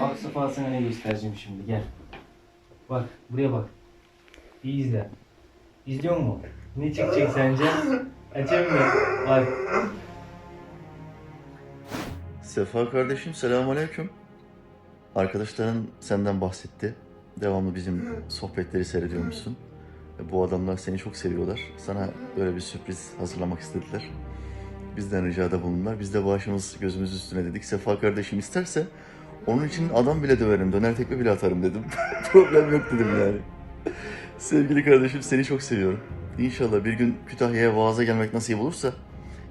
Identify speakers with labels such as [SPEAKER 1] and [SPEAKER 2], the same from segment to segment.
[SPEAKER 1] Bak Safa sana ne göstereceğim şimdi gel. Bak buraya bak. İyi izle. İzliyor mu? Ne çıkacak sence? Açayım mı? Bak.
[SPEAKER 2] Sefa kardeşim selamünaleyküm. Arkadaşların senden bahsetti. Devamlı bizim sohbetleri seyrediyormuşsun. Ve Bu adamlar seni çok seviyorlar. Sana böyle bir sürpriz hazırlamak istediler. Bizden ricada bulundular. Biz de başımız gözümüz üstüne dedik. Sefa kardeşim isterse onun için adam bile döverim, döner tekme bile atarım dedim. Problem yok dedim yani. Sevgili kardeşim seni çok seviyorum. İnşallah bir gün Kütahya'ya vaaza gelmek nasip olursa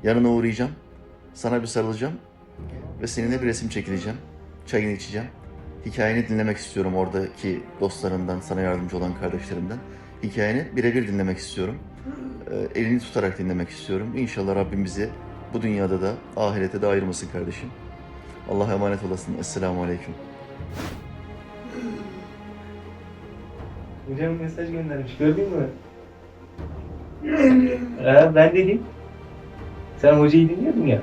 [SPEAKER 2] yanına uğrayacağım. Sana bir sarılacağım ve seninle bir resim çekileceğim. Çayını içeceğim. Hikayeni dinlemek istiyorum oradaki dostlarından, sana yardımcı olan kardeşlerimden. Hikayeni birebir dinlemek istiyorum. Ee, elini tutarak dinlemek istiyorum. İnşallah Rabbim bizi bu dünyada da ahirete de ayırmasın kardeşim. Allah'a emanet olasın. Esselamu Aleyküm.
[SPEAKER 1] Hocam mesaj göndermiş gördün mü? Ee, ben dedim. Sen hocayı dinliyordun ya.